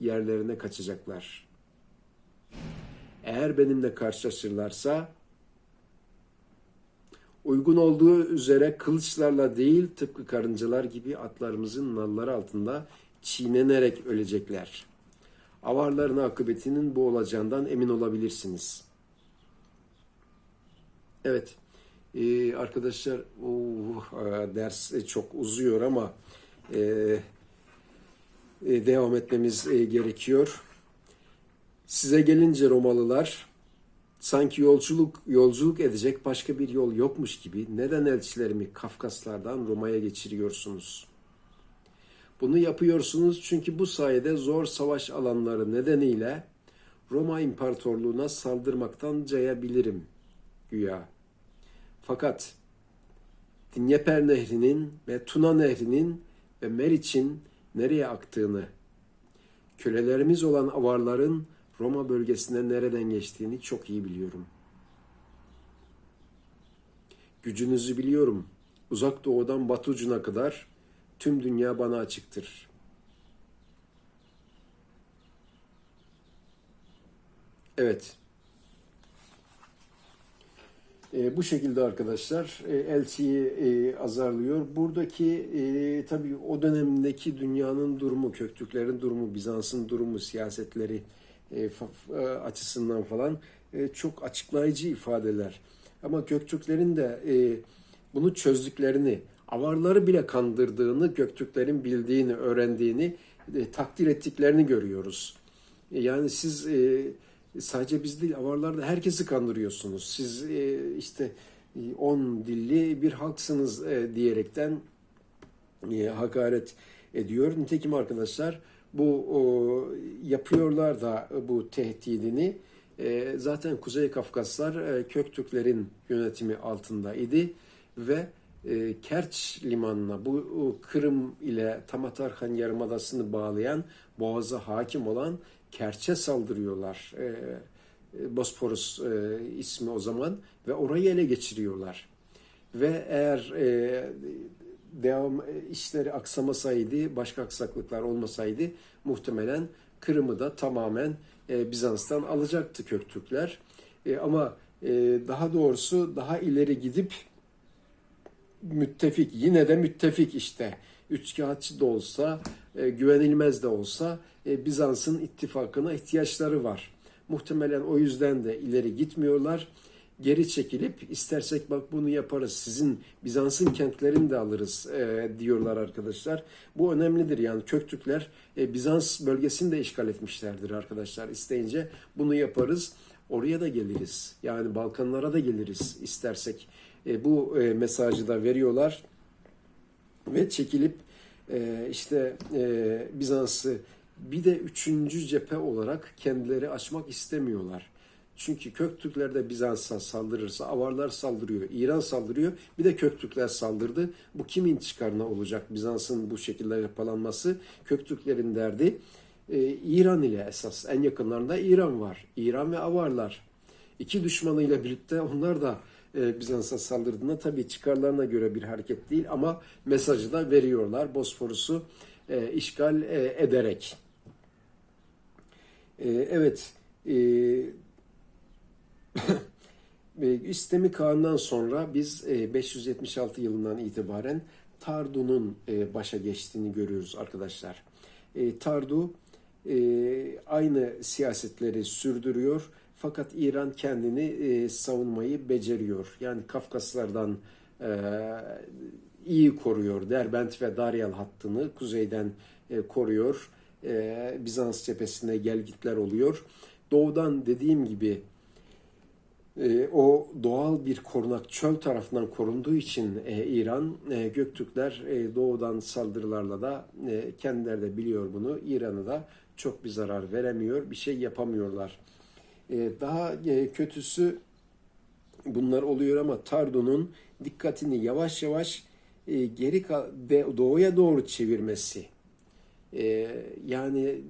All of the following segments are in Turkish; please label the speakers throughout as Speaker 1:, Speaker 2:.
Speaker 1: yerlerine kaçacaklar. Eğer benimle karşılaşırlarsa uygun olduğu üzere kılıçlarla değil tıpkı karıncalar gibi atlarımızın nalları altında çiğnenerek ölecekler. Avarların akıbetinin bu olacağından emin olabilirsiniz. Evet, ee, arkadaşlar oh, ders çok uzuyor ama e, e, devam etmemiz e, gerekiyor. Size gelince Romalılar sanki yolculuk yolculuk edecek başka bir yol yokmuş gibi neden elçilerimi Kafkaslardan Roma'ya geçiriyorsunuz? Bunu yapıyorsunuz çünkü bu sayede zor savaş alanları nedeniyle Roma İmparatorluğu'na saldırmaktan cayabilirim güya. Fakat Dinyeper Nehri'nin ve Tuna Nehri'nin ve Meriç'in nereye aktığını, kölelerimiz olan avarların Roma bölgesine nereden geçtiğini çok iyi biliyorum. Gücünüzü biliyorum. Uzak doğudan batı ucuna kadar tüm dünya bana açıktır. Evet. E, bu şekilde arkadaşlar e, elçiyi e, azarlıyor. Buradaki e, tabii o dönemdeki dünyanın durumu, Köktürklerin durumu, Bizans'ın durumu, siyasetleri e, fa- e, açısından falan e, çok açıklayıcı ifadeler. Ama Göktürklerin de e, bunu çözdüklerini, avarları bile kandırdığını, Göktürklerin bildiğini, öğrendiğini, e, takdir ettiklerini görüyoruz. E, yani siz e, sadece biz değil, avarlarda herkesi kandırıyorsunuz. Siz e, işte e, on dilli bir halksınız e, diyerekten e, hakaret ediyor. Nitekim arkadaşlar bu o, yapıyorlar da bu tehdidini. E, zaten Kuzey Kafkaslar e, Köktürklerin yönetimi altında idi ve e, Kerç limanına bu Kırım ile Tamatarhan Yarımadası'nı bağlayan boğaza hakim olan Kerç'e saldırıyorlar. E, e, Bosporus e, ismi o zaman ve orayı ele geçiriyorlar. Ve eğer devam işleri aksamasaydı, başka aksaklıklar olmasaydı muhtemelen Kırım'ı da tamamen Bizans'tan alacaktı Köktürkler. Ama daha doğrusu daha ileri gidip müttefik, yine de müttefik işte. Üçkağıtçı da olsa, e, güvenilmez de olsa e, Bizans'ın ittifakına ihtiyaçları var. Muhtemelen o yüzden de ileri gitmiyorlar. Geri çekilip istersek bak bunu yaparız sizin Bizans'ın kentlerini de alırız e, diyorlar arkadaşlar. Bu önemlidir yani Köktürkler e, Bizans bölgesini de işgal etmişlerdir arkadaşlar. İsteyince bunu yaparız oraya da geliriz. Yani Balkanlara da geliriz istersek. E, bu e, mesajı da veriyorlar ve çekilip e, işte Bizans'ı bir de üçüncü cephe olarak kendileri açmak istemiyorlar. Çünkü Köktürkler de Bizans'a saldırırsa Avarlar saldırıyor, İran saldırıyor. Bir de Köktürkler saldırdı. Bu kimin çıkarına olacak Bizans'ın bu şekilde yapalanması? Köktürklerin derdi e, İran ile esas. En yakınlarında İran var. İran ve Avarlar. İki düşmanıyla birlikte onlar da Bizans'a saldırdığında tabii çıkarlarına göre bir hareket değil ama mesajı da veriyorlar Bosporus'u e, işgal e, ederek. E, evet, e, İstemi Kağan'dan sonra biz e, 576 yılından itibaren Tardu'nun e, başa geçtiğini görüyoruz arkadaşlar. E, Tardu e, aynı siyasetleri sürdürüyor fakat İran kendini e, savunmayı beceriyor. Yani Kafkaslardan e, iyi koruyor. Derbent ve Daryal hattını kuzeyden e, koruyor. E, Bizans cephesine gelgitler oluyor. Doğudan dediğim gibi e, o doğal bir korunak çöl tarafından korunduğu için e, İran, e, Göktürkler e, doğudan saldırılarla da e, kendileri de biliyor bunu. İran'a da çok bir zarar veremiyor, bir şey yapamıyorlar. E, daha e, kötüsü bunlar oluyor ama Tardu'nun dikkatini yavaş yavaş e, geri doğuya doğru çevirmesi. Yani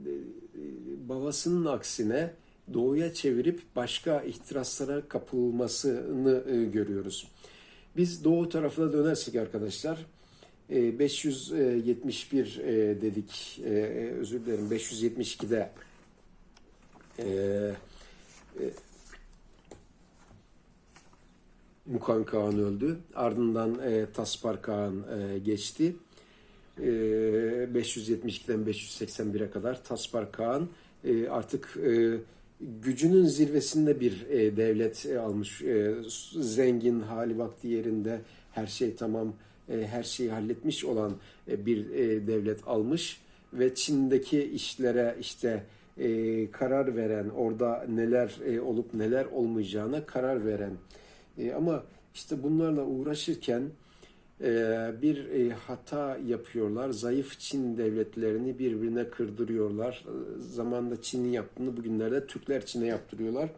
Speaker 1: babasının aksine doğuya çevirip başka ihtiraslara kapılmasını görüyoruz. Biz doğu tarafına dönersek arkadaşlar E, 571 e, dedik, özür dilerim 572'de e, Mukan Kağan öldü. Ardından e, Taspar Kağan e, geçti. E, 572'den 581'e kadar Taspar Kağan e, artık e, gücünün zirvesinde bir e, devlet e, almış. E, zengin, hali vakti yerinde, her şey tamam, e, her şeyi halletmiş olan e, bir e, devlet almış ve Çin'deki işlere işte e, karar veren, orada neler e, olup neler olmayacağına karar veren. E, ama işte bunlarla uğraşırken e, bir e, hata yapıyorlar. Zayıf Çin devletlerini birbirine kırdırıyorlar. E, Zamanında Çin'in yaptığını bugünlerde Türkler Çin'e yaptırıyorlar.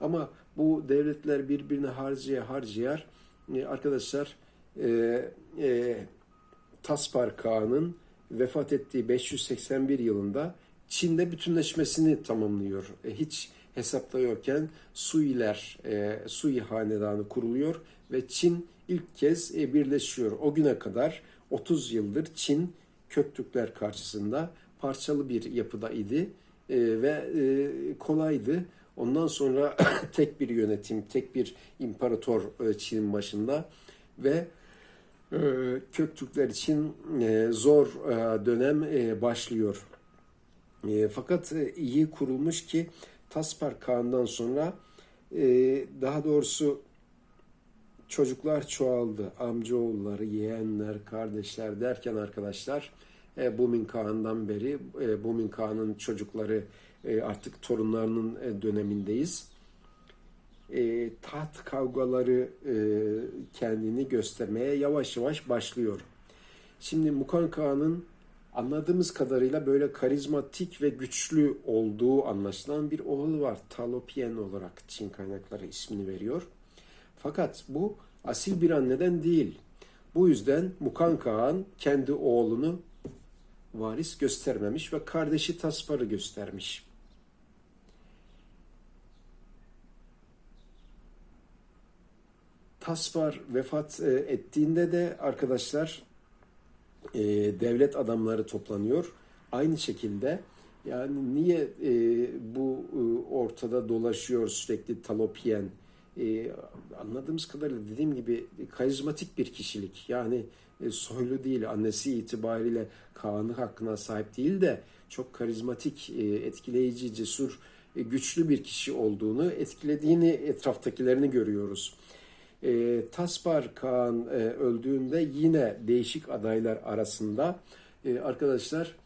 Speaker 1: Ama bu devletler birbirine harcaya harcayar. E, arkadaşlar e, e, Taspar Kağan'ın vefat ettiği 581 yılında Çin'de bütünleşmesini tamamlıyor. E, hiç hesapta yokken Suiler, e, Sui hanedanı kuruluyor ve Çin ilk kez e, birleşiyor. O güne kadar 30 yıldır Çin Köktürkler karşısında parçalı bir yapıda idi ve kolaydı. Ondan sonra tek bir yönetim, tek bir imparator Çin'in başında ve Köktürkler için zor dönem başlıyor. E, fakat e, iyi kurulmuş ki Taspar Kağan'dan sonra e, daha doğrusu çocuklar çoğaldı. Amcaoğulları, yeğenler, kardeşler derken arkadaşlar e, Bumin Kağan'dan beri e, Bumin Kağan'ın çocukları e, artık torunlarının e, dönemindeyiz. E, taht kavgaları e, kendini göstermeye yavaş yavaş başlıyor. Şimdi Mukan Kağan'ın anladığımız kadarıyla böyle karizmatik ve güçlü olduğu anlaşılan bir oğlu var. Talopien olarak Çin kaynakları ismini veriyor. Fakat bu asil bir anneden değil. Bu yüzden Mukan Kağan kendi oğlunu varis göstermemiş ve kardeşi Taspar'ı göstermiş. Taspar vefat e, ettiğinde de arkadaşlar e, devlet adamları toplanıyor. Aynı şekilde yani niye e, bu e, ortada dolaşıyor sürekli Talopien? E, anladığımız kadarıyla dediğim gibi karizmatik bir kişilik. Yani e, soylu değil, annesi itibariyle Kaan'ı hakkına sahip değil de çok karizmatik, e, etkileyici, cesur, e, güçlü bir kişi olduğunu, etkilediğini etraftakilerini görüyoruz. E, Taspar Kaan e, öldüğünde yine değişik adaylar arasında e, arkadaşlar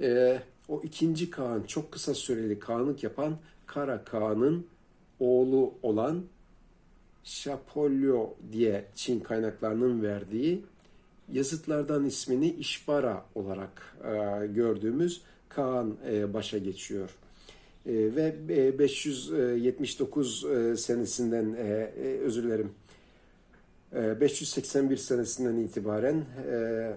Speaker 1: e, o ikinci Kaan çok kısa süreli Kaanlık yapan Kara Kaan'ın oğlu olan Şapolyo diye Çin kaynaklarının verdiği yazıtlardan ismini İşbara olarak e, gördüğümüz Kaan e, başa geçiyor. E, ve e, 579 e, senesinden e, e, özür dilerim 581 senesinden itibaren e,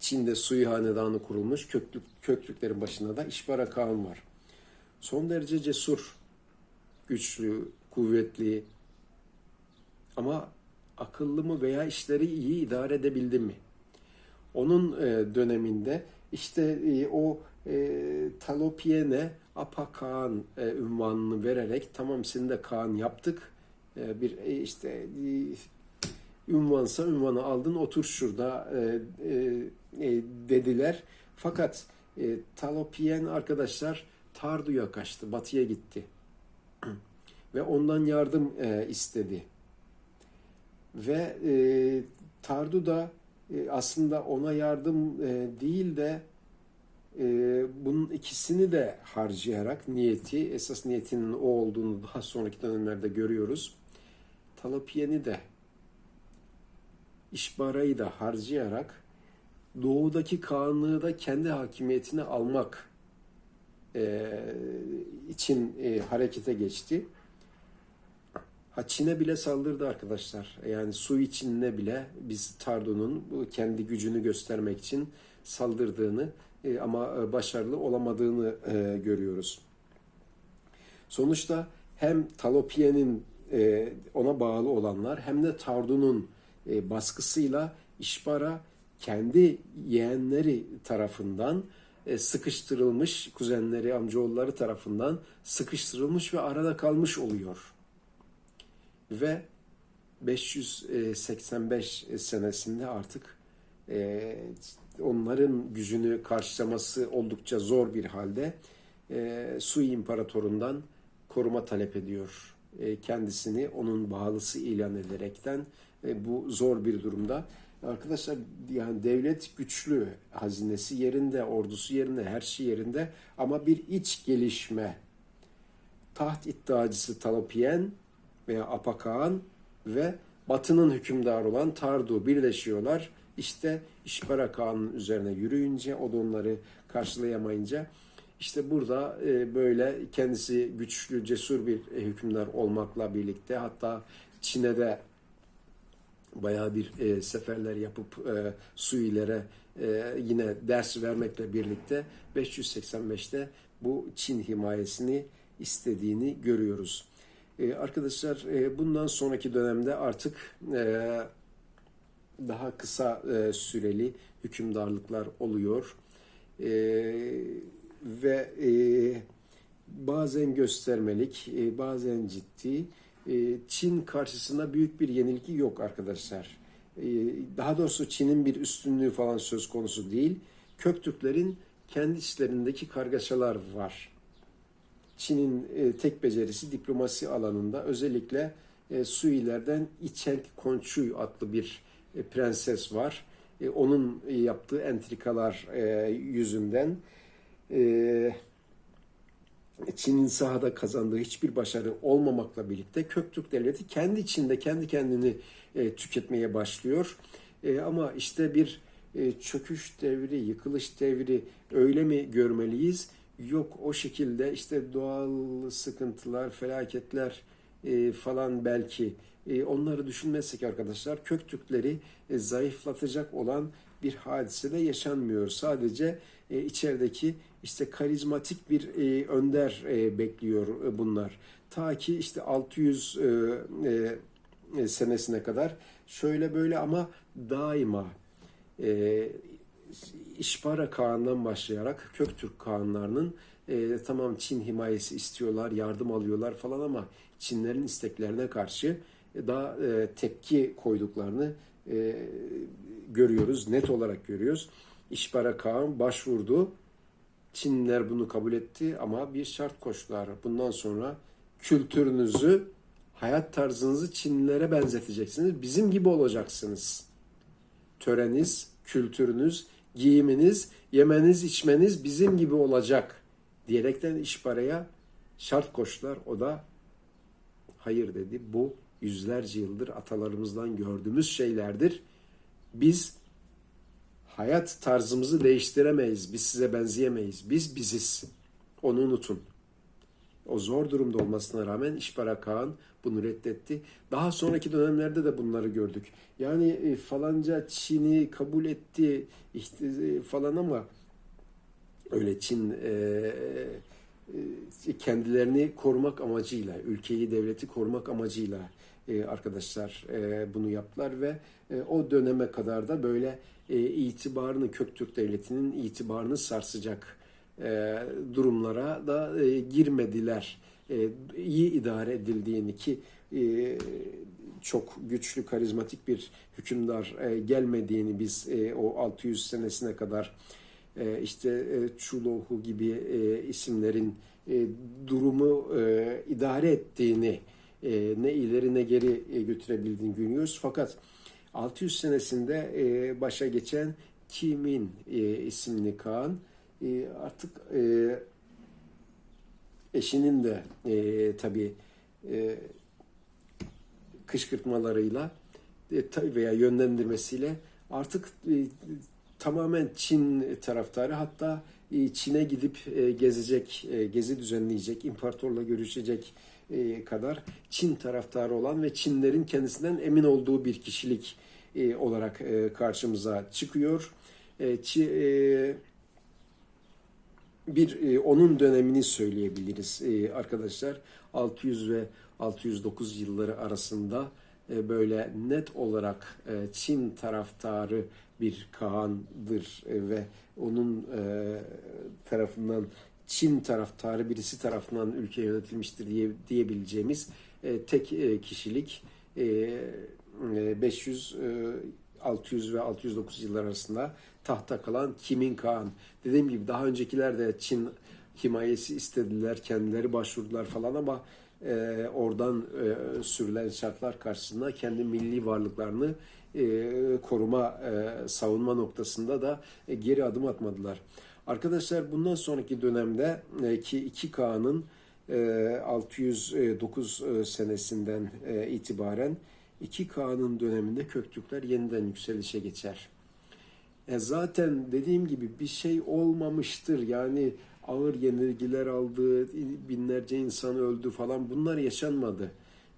Speaker 1: Çin'de Sui Hanedanı kurulmuş. Köklük, Köklüklerin başında da İşbara Kağan var. Son derece cesur, güçlü, kuvvetli ama akıllı mı veya işleri iyi idare edebildi mi? Onun e, döneminde işte e, o Talopiene Apa Kağan ünvanını vererek tamam seni de Kağan yaptık bir e, işte e, ünvansa ünvanı aldın otur şurada dediler. Fakat Talopien arkadaşlar Tardu'ya kaçtı, batıya gitti. Ve ondan yardım istedi. Ve Tardu da aslında ona yardım değil de bunun ikisini de harcayarak niyeti, esas niyetinin o olduğunu daha sonraki dönemlerde görüyoruz. Talapiyeni de işbarayı da harcayarak doğudaki Kağanlığı da kendi hakimiyetine almak e, için e, harekete geçti. Ha Çin'e bile saldırdı arkadaşlar. Yani su içinde bile biz Tardo'nun kendi gücünü göstermek için saldırdığını e, ama başarılı olamadığını e, görüyoruz. Sonuçta hem Talopiye'nin e, ona bağlı olanlar hem de Tardu'nun e, baskısıyla İşbara kendi yeğenleri tarafından e, sıkıştırılmış, kuzenleri, amcaoğulları tarafından sıkıştırılmış ve arada kalmış oluyor. Ve 585 senesinde artık e, onların gücünü karşılaması oldukça zor bir halde e, Sui İmparatorundan koruma talep ediyor. E, kendisini onun bağlısı ilan ederekten e, bu zor bir durumda. Arkadaşlar yani devlet güçlü, hazinesi yerinde, ordusu yerinde, her şey yerinde ama bir iç gelişme. Taht iddiacısı Talopiyen veya Apakan ve Batı'nın hükümdarı olan Tardu birleşiyorlar. İşte İşbara Kağan'ın üzerine yürüyünce, o da onları karşılayamayınca işte burada e, böyle kendisi güçlü, cesur bir e, hükümdar olmakla birlikte hatta Çin'e de bayağı bir e, seferler yapıp e, Suilere e, yine ders vermekle birlikte 585'te bu Çin himayesini istediğini görüyoruz. E, arkadaşlar e, bundan sonraki dönemde artık e, daha kısa e, süreli hükümdarlıklar oluyor. E, ve e, bazen göstermelik, e, bazen ciddi. E, Çin karşısında büyük bir yenilgi yok arkadaşlar. E, daha doğrusu Çin'in bir üstünlüğü falan söz konusu değil. Köktürklerin kendi içlerindeki kargaşalar var. Çin'in e, tek becerisi diplomasi alanında özellikle e, Suilerden İçenk Konçuy adlı bir e, prenses var. E, onun e, yaptığı entrikalar e, yüzünden e, Çin'in sahada kazandığı hiçbir başarı olmamakla birlikte Köktürk Devleti kendi içinde kendi kendini e, tüketmeye başlıyor. E, ama işte bir e, çöküş devri, yıkılış devri öyle mi görmeliyiz? Yok o şekilde işte doğal sıkıntılar, felaketler e, falan belki e, onları düşünmezsek arkadaşlar Köktürkleri e, zayıflatacak olan bir hadise de yaşanmıyor. Sadece e, içerideki işte karizmatik bir e, önder e, bekliyor e, bunlar. Ta ki işte 600 e, e, senesine kadar şöyle böyle ama daima e, İşbara Kağan'dan başlayarak Köktürk Kağanlarının e, tamam Çin himayesi istiyorlar, yardım alıyorlar falan ama Çinlerin isteklerine karşı daha e, tepki koyduklarını e, görüyoruz, net olarak görüyoruz. İşbara Kağan başvurdu. Çinliler bunu kabul etti ama bir şart koştular. Bundan sonra kültürünüzü, hayat tarzınızı Çinlilere benzeteceksiniz. Bizim gibi olacaksınız. Töreniz, kültürünüz, giyiminiz, yemeniz, içmeniz bizim gibi olacak diyerekten işbaraya şart koştular. O da hayır dedi. Bu yüzlerce yıldır atalarımızdan gördüğümüz şeylerdir. Biz hayat tarzımızı değiştiremeyiz. Biz size benzeyemeyiz. Biz biziz. Onu unutun. O zor durumda olmasına rağmen İşbara Kağan bunu reddetti. Daha sonraki dönemlerde de bunları gördük. Yani e, falanca Çin'i kabul etti e, falan ama öyle Çin e, kendilerini korumak amacıyla, ülkeyi, devleti korumak amacıyla e, arkadaşlar e, bunu yaptılar ve e, o döneme kadar da böyle itibarını, Köktürk Devleti'nin itibarını sarsacak durumlara da girmediler. E, iyi idare edildiğini ki çok güçlü, karizmatik bir hükümdar gelmediğini biz o 600 senesine kadar işte e, Çulohu gibi isimlerin durumu idare ettiğini e, ne ileri ne geri e, götürebildiğini görüyoruz. Fakat 600 senesinde e, başa geçen Kimin e, isimli Kaan e, artık e, eşinin de e, tabii e, kışkırtmalarıyla e, veya yönlendirmesiyle artık e, tamamen Çin taraftarı hatta e, Çin'e gidip e, gezecek, e, gezi düzenleyecek, imparatorla görüşecek kadar Çin taraftarı olan ve Çinlerin kendisinden emin olduğu bir kişilik olarak karşımıza çıkıyor. Bir onun dönemini söyleyebiliriz arkadaşlar. 600 ve 609 yılları arasında böyle net olarak Çin taraftarı bir Kaan'dır ve onun tarafından Çin taraftarı birisi tarafından ülke yönetilmiştir diye diyebileceğimiz e, tek e, kişilik e, e, 500 e, 600 ve 609 yıllar arasında tahta kalan Kimin Kaan. Dediğim gibi daha öncekiler de Çin himayesi istediler, kendileri başvurdular falan ama e, oradan e, sürülen şartlar karşısında kendi milli varlıklarını e, koruma, e, savunma noktasında da e, geri adım atmadılar. Arkadaşlar bundan sonraki dönemde e, ki iki Kağan'ın e, 609 e, senesinden itibaren iki Kağan'ın döneminde Köktürkler yeniden yükselişe geçer. E zaten dediğim gibi bir şey olmamıştır. Yani ağır yenilgiler aldı, binlerce insan öldü falan bunlar yaşanmadı.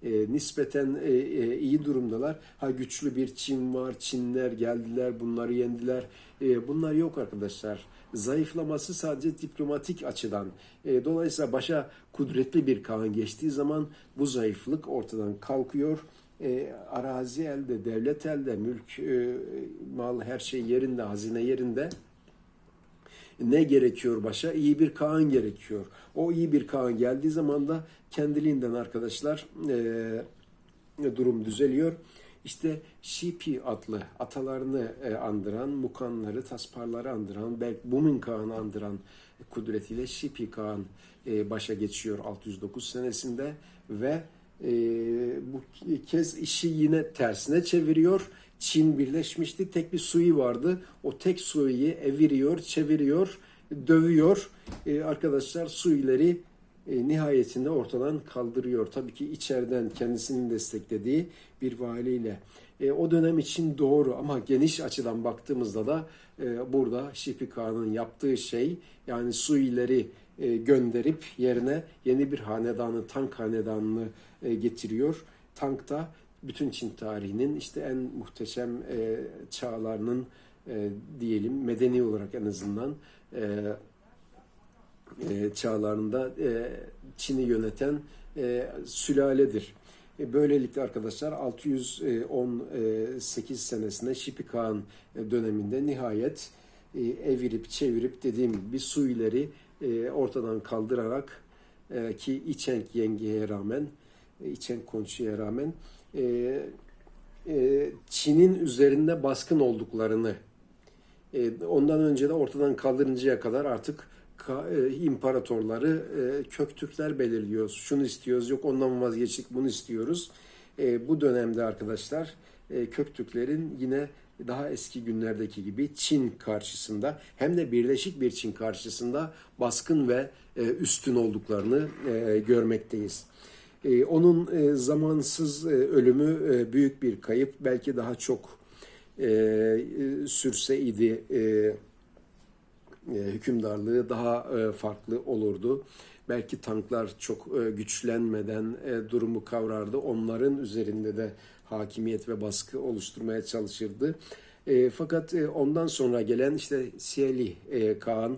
Speaker 1: E, nispeten e, e, iyi durumdalar. Ha güçlü bir Çin var, Çinler geldiler, bunları yendiler. E, bunlar yok arkadaşlar. Zayıflaması sadece diplomatik açıdan. E, dolayısıyla başa kudretli bir Kaan geçtiği zaman bu zayıflık ortadan kalkıyor. E, arazi elde, devlet elde, mülk, e, mal her şey yerinde, hazine yerinde. Ne gerekiyor başa? İyi bir Kaan gerekiyor. O iyi bir Kaan geldiği zaman da kendiliğinden arkadaşlar e, durum düzeliyor. İşte Şipi adlı atalarını e, andıran, Mukanları, Tasparları andıran, belki Bumin Kağan'ı andıran kudretiyle Şipi Kağan e, başa geçiyor 609 senesinde ve e, bu kez işi yine tersine çeviriyor. Çin birleşmişti. Tek bir Sui vardı. O tek Sui'yi eviriyor, çeviriyor, dövüyor. E, arkadaşlar Sui'leri e, nihayetinde ortadan kaldırıyor. Tabii ki içeriden kendisinin desteklediği bir valiyle. E, o dönem için doğru ama geniş açıdan baktığımızda da e, burada Şipi Kağan'ın yaptığı şey yani Suileri e, gönderip yerine yeni bir hanedanı, tank hanedanını e, getiriyor. Tank da bütün Çin tarihinin işte en muhteşem e, çağlarının e, diyelim medeni olarak en azından e, e, çağlarında e, Çin'i yöneten e, sülaledir. E, böylelikle arkadaşlar 618 senesinde Şipi Kağan e, döneminde nihayet e, evirip çevirip dediğim gibi Suileri e, ortadan kaldırarak e, ki İçenk yengeye rağmen, e, İçenk Konçu'ya rağmen e, e, Çin'in üzerinde baskın olduklarını e, ondan önce de ortadan kaldırıncaya kadar artık ka- e, imparatorları e, Köktürkler belirliyor. Şunu istiyoruz, yok ondan vazgeçtik, bunu istiyoruz. E, bu dönemde arkadaşlar e, Köktürklerin yine daha eski günlerdeki gibi Çin karşısında hem de birleşik bir Çin karşısında baskın ve e, üstün olduklarını e, görmekteyiz. E, onun e, zamansız e, ölümü e, büyük bir kayıp. Belki daha çok e, sürseydi e, e, hükümdarlığı daha farklı olurdu. Belki tanklar çok güçlenmeden durumu kavrardı. Onların üzerinde de hakimiyet ve baskı oluşturmaya çalışırdı. Fakat ondan sonra gelen işte Siyeli e, Kağan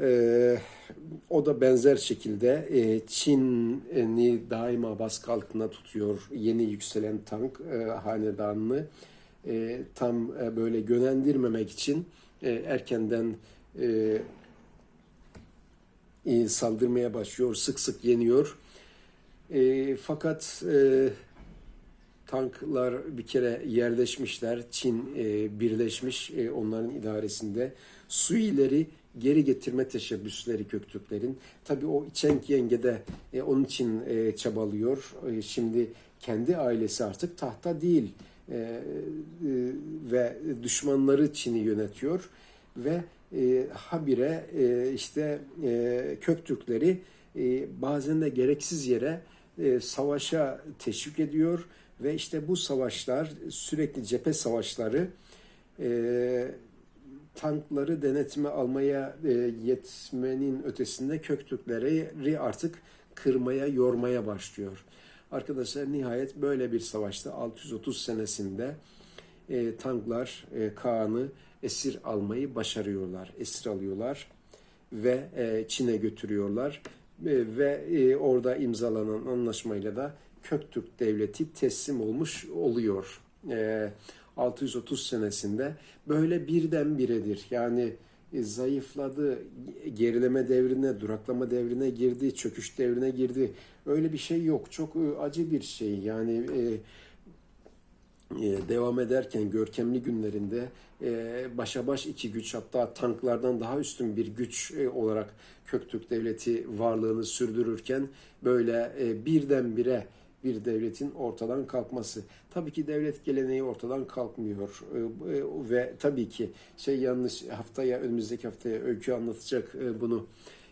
Speaker 1: e, o da benzer şekilde e, Çin'i daima baskı altında tutuyor. Yeni yükselen tank e, hanedanını e, tam e, böyle yönlendirmemek için erkenden e, saldırmaya başlıyor, sık sık yeniyor. Fakat tanklar bir kere yerleşmişler, Çin birleşmiş onların idaresinde. Suileri geri getirme teşebbüsleri Köktürklerin. Tabii o Çenk Yenge de e, onun için e, çabalıyor. E, şimdi kendi ailesi artık tahta değil e, e, ve düşmanları Çin'i yönetiyor ve e, habire e, işte e, Köktürkleri e, bazen de gereksiz yere e, savaşa teşvik ediyor ve işte bu savaşlar sürekli cephe savaşları e, tankları denetime almaya e, yetmenin ötesinde Köktürkleri artık kırmaya, yormaya başlıyor. Arkadaşlar nihayet böyle bir savaşta 630 senesinde e, tanklar e, Kaan'ı esir almayı başarıyorlar. Esir alıyorlar ve e, Çin'e götürüyorlar. E, ve e, orada imzalanan anlaşmayla da Köktürk Devleti teslim olmuş oluyor. E, 630 senesinde böyle birdenbiredir. Yani e, zayıfladı, gerileme devrine, duraklama devrine girdi, çöküş devrine girdi. Öyle bir şey yok. Çok e, acı bir şey. Yani e, e, devam ederken görkemli günlerinde e, başa baş iki güç hatta tanklardan daha üstün bir güç e, olarak Köktürk Devleti varlığını sürdürürken böyle e, birdenbire bir devletin ortadan kalkması. Tabii ki devlet geleneği ortadan kalkmıyor E, e, ve tabii ki şey yanlış haftaya önümüzdeki haftaya öykü anlatacak e, bunu.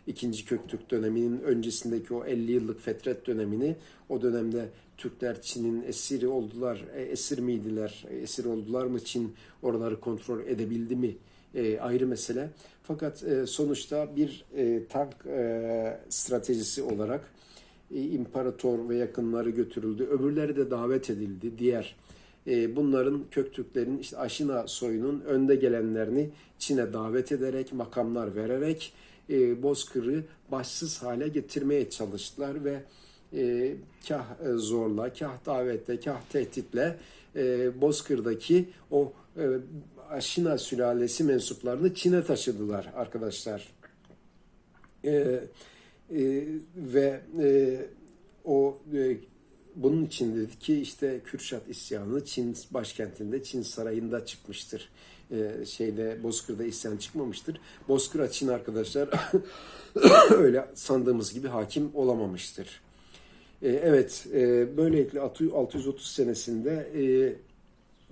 Speaker 1: İkinci Köktürk döneminin öncesindeki o 50 yıllık fetret dönemini o dönemde Türkler Çin'in esiri oldular, e, esir miydiler, esir oldular mı Çin oraları kontrol edebildi mi e, ayrı mesele. Fakat e, sonuçta bir e, tank e, stratejisi olarak imparator ve yakınları götürüldü. Öbürleri de davet edildi. Diğer e, bunların Köktürklerin işte Aşina soyunun önde gelenlerini Çin'e davet ederek makamlar vererek e, Bozkır'ı başsız hale getirmeye çalıştılar ve e, kah e, zorla, kah davetle, kah tehditle e, Bozkır'daki o e, Aşina sülalesi mensuplarını Çin'e taşıdılar arkadaşlar. E, e, ve e, o e, bunun için dedi ki işte Kürşat isyanı Çin başkentinde Çin sarayında çıkmıştır. E, şeyde Bozkır'da isyan çıkmamıştır. Bozkır'a Çin arkadaşlar öyle sandığımız gibi hakim olamamıştır. E, evet, e, böylelikle 630 senesinde e,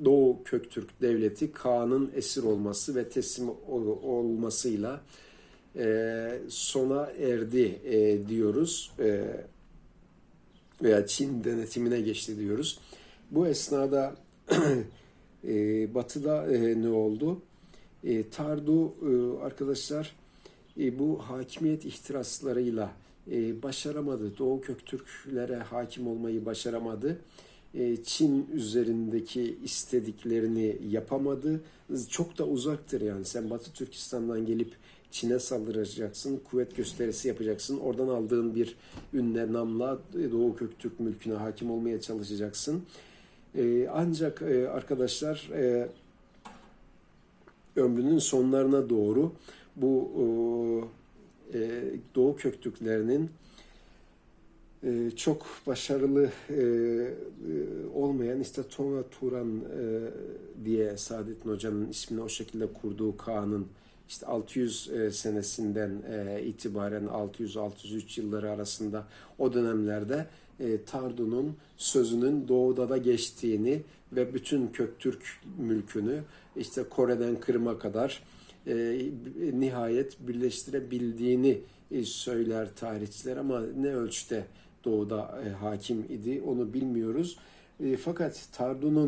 Speaker 1: Doğu Köktürk Devleti Kaan'ın esir olması ve teslim ol- olmasıyla e, sona erdi e, diyoruz. E, veya Çin denetimine geçti diyoruz. Bu esnada e, Batı'da e, ne oldu? E, Tardu e, arkadaşlar e, bu hakimiyet ihtiraslarıyla e, başaramadı. Doğu Köktürklere hakim olmayı başaramadı. E, Çin üzerindeki istediklerini yapamadı. Çok da uzaktır yani. Sen Batı Türkistan'dan gelip Çin'e saldıracaksın, kuvvet gösterisi yapacaksın. Oradan aldığın bir ünle, namla Doğu Köktürk mülküne hakim olmaya çalışacaksın. E, ancak e, arkadaşlar e, ömrünün sonlarına doğru bu e, Doğu Köktürklerinin e, çok başarılı e, e, olmayan işte Tonga Turan e, diye Saadettin Hoca'nın ismini o şekilde kurduğu Kaan'ın işte 600 e, senesinden e, itibaren 600-603 yılları arasında o dönemlerde e, Tardu'nun sözünün doğuda da geçtiğini ve bütün Köktürk mülkünü işte Kore'den Kırım'a kadar nihayet birleştirebildiğini söyler tarihçiler ama ne ölçüde doğuda hakim idi onu bilmiyoruz. Fakat Tardu'nun